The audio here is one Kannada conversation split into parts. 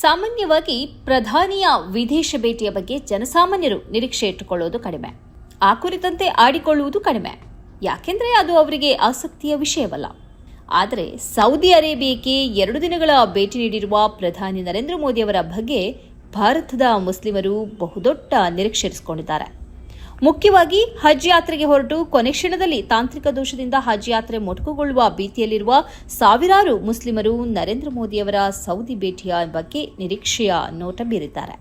ಸಾಮಾನ್ಯವಾಗಿ ಪ್ರಧಾನಿಯ ವಿದೇಶ ಭೇಟಿಯ ಬಗ್ಗೆ ಜನಸಾಮಾನ್ಯರು ನಿರೀಕ್ಷೆ ಇಟ್ಟುಕೊಳ್ಳುವುದು ಕಡಿಮೆ. ಆ ಕುರಿತಂತೆ ಆಡಿಕೊಳ್ಳುವುದು ಕಡಿಮೆ. ಯಾಕೆಂದರೆ ಅದು ಅವರಿಗೆ ಆಸಕ್ತಿಯ ವಿಷಯವಲ್ಲ. ಆದರೆ ಸೌದಿ ಅರೇಬಿಯಾಕ್ಕೆ ಎರಡು ದಿನಗಳ ಭೇಟಿ ನೀಡಿರುವ ಪ್ರಧಾನಿ ನರೇಂದ್ರ ಮೋದಿಯವರ ಬಗ್ಗೆ ಭಾರತದ ಮುಸ್ಲಿಮರು ಬಹುದೊಡ್ಡ ನಿರೀಕ್ಷೆ ಇರಿಸಿಕೊಂಡಿದ್ದಾರೆ. ಮುಖ್ಯವಾಗಿ ಹಜ್ ಯಾತ್ರೆಗೆ ಹೊರಟು ಕೊನೆ ಕ್ಷಣದಲ್ಲಿ ತಾಂತ್ರಿಕ ದೋಷದಿಂದ ಹಜ್ ಯಾತ್ರೆ ಮೊಟಕುಗೊಳ್ಳುವ ಭೀತಿಯಲ್ಲಿರುವ ಸಾವಿರಾರು ಮುಸ್ಲಿಮರು ನರೇಂದ್ರ ಮೋದಿಯವರ ಸೌದಿ ಭೇಟಿಯ ಬಗ್ಗೆ ನಿರೀಕ್ಷೆಯ ನೋಟ ಬೀರಿದ್ದಾರೆ.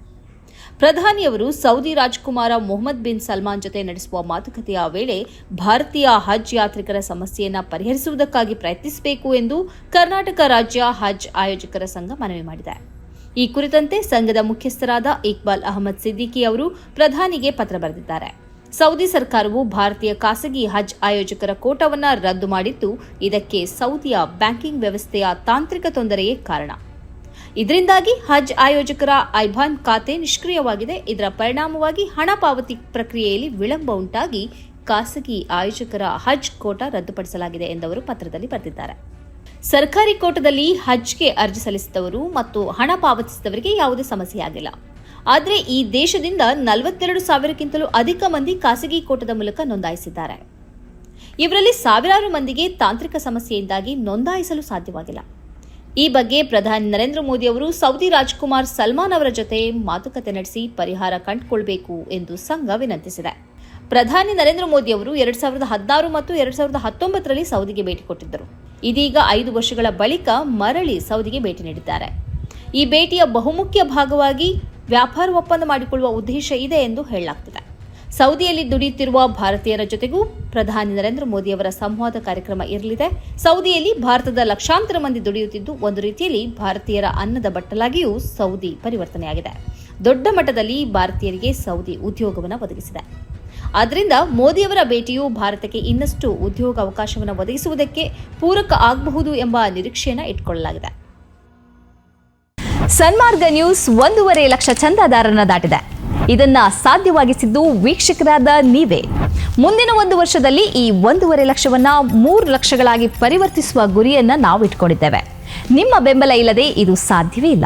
ಪ್ರಧಾನಿಯವರು ಸೌದಿ ರಾಜಕುಮಾರ ಮೊಹಮ್ಮದ್ ಬಿನ್ ಸಲ್ಮಾನ್ ಜೊತೆ ನಡೆಸುವ ಮಾತುಕತೆಯ ವೇಳೆ ಭಾರತೀಯ ಹಜ್ ಯಾತ್ರಿಕರ ಸಮಸ್ಯೆಯನ್ನು ಪರಿಹರಿಸುವುದಕ್ಕಾಗಿ ಪ್ರಯತ್ನಿಸಬೇಕು ಎಂದು ಕರ್ನಾಟಕ ರಾಜ್ಯ ಹಜ್ ಆಯೋಜಕರ ಸಂಘ ಮನವಿ ಮಾಡಿದೆ. ಈ ಕುರಿತಂತೆ ಸಂಘದ ಮುಖ್ಯಸ್ಥರಾದ ಇಕ್ಬಾಲ್ ಅಹಮದ್ ಸಿದ್ದಿಕಿ ಅವರು ಪ್ರಧಾನಿಗೆ ಪತ್ರ ಬರೆದಿದ್ದಾರೆ. ಸೌದಿ ಸರ್ಕಾರವು ಭಾರತೀಯ ಖಾಸಗಿ ಹಜ್ ಆಯೋಜಕರ ಕೋಟಾವನ್ನು ರದ್ದು ಮಾಡಿದ್ದು, ಇದಕ್ಕೆ ಸೌದಿಯ ಬ್ಯಾಂಕಿಂಗ್ ವ್ಯವಸ್ಥೆಯ ತಾಂತ್ರಿಕ ತೊಂದರೆಯೇ ಕಾರಣ. ಇದರಿಂದಾಗಿ ಹಜ್ ಆಯೋಜಕರ ಐಭಾನ್ ಖಾತೆ ನಿಷ್ಕ್ರಿಯವಾಗಿದೆ. ಇದರ ಪರಿಣಾಮವಾಗಿ ಹಣ ಪಾವತಿ ಪ್ರಕ್ರಿಯೆಯಲ್ಲಿ ವಿಳಂಬ ಉಂಟಾಗಿ ಖಾಸಗಿ ಆಯೋಜಕರ ಹಜ್ ಕೋಟಾ ರದ್ದುಪಡಿಸಲಾಗಿದೆ ಎಂದವರು ಪತ್ರದಲ್ಲಿ ಬರೆದಿದ್ದಾರೆ. ಸರ್ಕಾರಿ ಕೋಟದಲ್ಲಿ ಹಜ್ಗೆ ಅರ್ಜಿ ಸಲ್ಲಿಸಿದವರು ಮತ್ತು ಹಣ ಪಾವತಿಸಿದವರಿಗೆ ಯಾವುದೇ ಸಮಸ್ಯೆಯಾಗಿಲ್ಲ ಆದರೆ ಈ ದೇಶದಿಂದ ನಲವತ್ತೆರಡು ಸಾವಿರಕ್ಕಿಂತಲೂ ಅಧಿಕ ಮಂದಿ ಖಾಸಗಿ ಕೋಟದ ಮೂಲಕ ನೋಂದಾಯಿಸಿದ್ದಾರೆ. ಇವರಲ್ಲಿ ಸಾವಿರಾರು ಮಂದಿಗೆ ತಾಂತ್ರಿಕ ಸಮಸ್ಯೆಯಿಂದಾಗಿ ನೋಂದಾಯಿಸಲು ಸಾಧ್ಯವಾಗಿಲ್ಲ. ಈ ಬಗ್ಗೆ ಪ್ರಧಾನಿ ನರೇಂದ್ರ ಮೋದಿ ಅವರು ಸೌದಿ ರಾಜ್ಕುಮಾರ್ ಸಲ್ಮಾನ್ ಅವರ ಜೊತೆ ಮಾತುಕತೆ ನಡೆಸಿ ಪರಿಹಾರ ಕಂಡುಕೊಳ್ಬೇಕು ಎಂದು ಸಂಘ ವಿನಂತಿಸಿದೆ. ಪ್ರಧಾನಿ ನರೇಂದ್ರ ಮೋದಿ ಅವರು ಎರಡ್ ಸಾವಿರದ ಹದಿನಾರು ಮತ್ತು ಎರಡ್ ಸಾವಿರದ ಹತ್ತೊಂಬತ್ತರಲ್ಲಿ ಸೌದಿಗೆ ಭೇಟಿ ಕೊಟ್ಟಿದ್ದರು. ಇದೀಗ ಐದು ವರ್ಷಗಳ ಬಳಿಕ ಮರಳಿ ಸೌದಿಗೆ ಭೇಟಿ ನೀಡಿದ್ದಾರೆ. ಈ ಭೇಟಿಯ ಬಹುಮುಖ್ಯ ಭಾಗವಾಗಿ ವ್ಯಾಪಾರ ಒಪ್ಪಂದ ಮಾಡಿಕೊಳ್ಳುವ ಉದ್ದೇಶ ಇದೆ ಎಂದು ಹೇಳಲಾಗ್ತಿದೆ. ಸೌದಿಯಲ್ಲಿ ದುಡಿಯುತ್ತಿರುವ ಭಾರತೀಯರ ಜೊತೆಗೂ ಪ್ರಧಾನಿ ನರೇಂದ್ರ ಮೋದಿ ಅವರ ಸಂವಾದ ಕಾರ್ಯಕ್ರಮ ಇರಲಿದೆ. ಸೌದಿಯಲ್ಲಿ ಭಾರತದ ಲಕ್ಷಾಂತರ ಮಂದಿ ದುಡಿಯುತ್ತಿದ್ದು, ಒಂದು ರೀತಿಯಲ್ಲಿ ಭಾರತೀಯರ ಅನ್ನದ ಬಟ್ಟಲಾಗಿಯೂ ಸೌದಿ ಪರಿವರ್ತನೆಯಾಗಿದೆ. ದೊಡ್ಡ ಮಟ್ಟದಲ್ಲಿ ಭಾರತೀಯರಿಗೆ ಸೌದಿ ಉದ್ಯೋಗವನ್ನು ಒದಗಿಸಿದೆ. ಆದ್ದರಿಂದ ಮೋದಿಯವರ ಭೇಟಿಯು ಭಾರತಕ್ಕೆ ಇನ್ನಷ್ಟು ಉದ್ಯೋಗ ಅವಕಾಶವನ್ನು ಒದಗಿಸುವುದಕ್ಕೆ ಪೂರಕ ಆಗಬಹುದು ಎಂಬ ನಿರೀಕ್ಷೆಯನ್ನು ಇಟ್ಕೊಳ್ಳಲಾಗಿದೆ. ಸನ್ಮಾರ್ಗ ನ್ಯೂಸ್ ಒಂದೂವರೆ ಲಕ್ಷ ಚಂದಾದಾರರನ್ನ ದಾಟಿದೆ. ಇದನ್ನ ಸಾಧ್ಯವಾಗಿಸಿದ್ದು ವೀಕ್ಷಕರಾದ ನೀವೇ. ಮುಂದಿನ ಒಂದು ವರ್ಷದಲ್ಲಿ ಈ ಒಂದೂವರೆ ಲಕ್ಷವನ್ನ ಮೂರು ಲಕ್ಷಗಳಾಗಿ ಪರಿವರ್ತಿಸುವ ಗುರಿಯನ್ನ ನಾವು ಇಟ್ಕೊಂಡಿದ್ದೇವೆ ನಿಮ್ಮ ಬೆಂಬಲ ಇಲ್ಲದೆ ಇದು ಸಾಧ್ಯವೇ ಇಲ್ಲ.